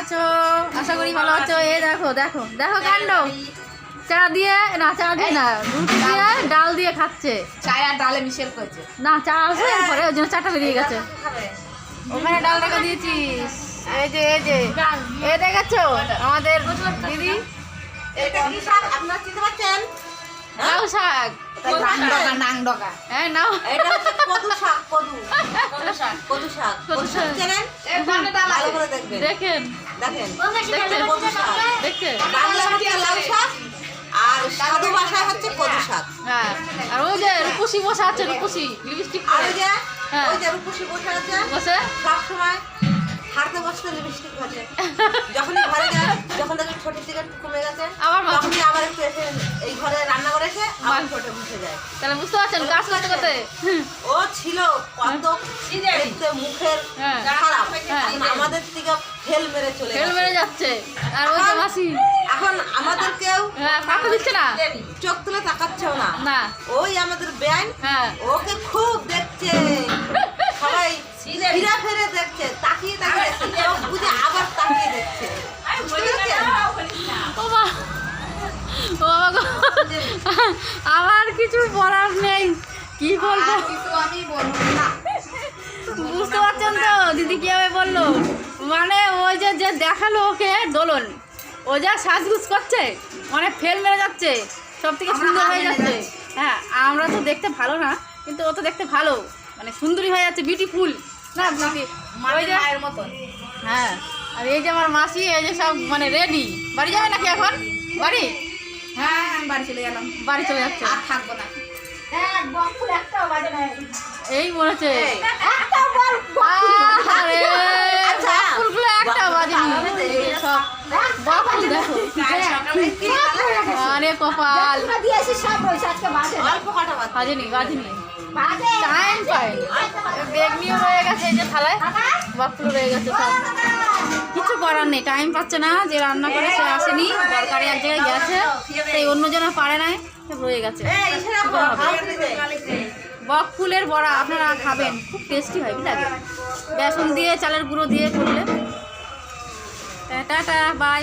আছো? আশা করি ভালো আছো। এই দেখো দেখো দেখো কাণ্ড। চা দিয়ে না চা দিয়ে না রুটি দিয়ে ডাল দিয়ে খাচ্ছে। চায় আর ডালে মিশেল করেছে। না চা আসবে এরপরে ওই জন্য চাটা বেরিয়ে গেছে। ওখানে ডাল রেখে দিয়েছিস। এই যে এই যে। এ দেখেছ? আমাদের দিদি। এটা কি শাক আপনারা চিনতে পারছেন? লাউ শাক। নাং হ্যাঁ নাও। এটা কদু শাক কদু কদু শাক। কদু শাক কদু কদু শাক। শাক। চেনেন? ভালো করে দেখবেন। দেখেন। দেখেন। কদু শাক। দেখছেন বাংলা হচ্ছে লাউ শাক। আর সাধু ভাষায় হচ্ছে কদু শাক। হ্যাঁ। আর ওই যে রূপসী বসে আছে রূপসী। লিপস্টিক আর ওই যে হ্যাঁ। ওই যে রূপসী বসে আছে। বসে। সব সময় হাঁটতে বসতে লিপস্টিক যায়। তাহলে বুঝতে পারছেন গাছ কত ও ছিল কত দেখতে মুখের হ্যাঁ। খারাপ। হ্যাঁ। আমাদের থেকে ফেল মেরে চলে ফেল মেরে যাচ্ছে। আর ওই মাসি। এখন আমাদের কেউ হ্যাঁ দিচ্ছে না? চোখ তুলে তাকাচ্ছেও না। না। ওই আমাদের ব্যাংক হ্যাঁ। ওকে খুব দেখছে। আমার কিছু বলার নেই। কি বলব? আমি বলব না। বুঝতে পারছেন তো? দিদি কীভাবে বলল? মানে ওই যে যে দেখাল ওকে দোলন ও যা সাজগুজ করছে মানে ফেল মেরে যাচ্ছে সব থেকে সুন্দর হয়ে যাচ্ছে। হ্যাঁ আমরা তো দেখতে ভালো না কিন্তু ও তো দেখতে ভালো মানে সুন্দরী হয়ে যাচ্ছে বিউটিফুল না বিউটি ওই যে মায়ের মতন। হ্যাঁ আর এই যে আমার মাসি এই যে সব মানে রেডি বাড়ি যাবে নাকি এখন? বাড়ি? বাড়ি চলে গেলাম। বাড়ি চলে যাচ্ছে। আর থাকব না। এই এই, আরে, কপাল। অল্প কটা বাদ বাজেনি বাজেনি। টাইম পাই বেগনিও রয়ে গেছে এই যে থালায়। বকফুল রয়ে গেছে সব। কিছু করার নেই টাইম পাচ্ছে না যে রান্না করে সে আসেনি দরকারে এক জায়গায় গেছে সেই অন্যজনে পারে নাই রয়ে গেছে। বক ফুলের বড়া আপনারা খাবেন খুব টেস্টি হয় বুঝলেন? বেসন দিয়ে চালের গুঁড়ো দিয়ে করলে। Tata bye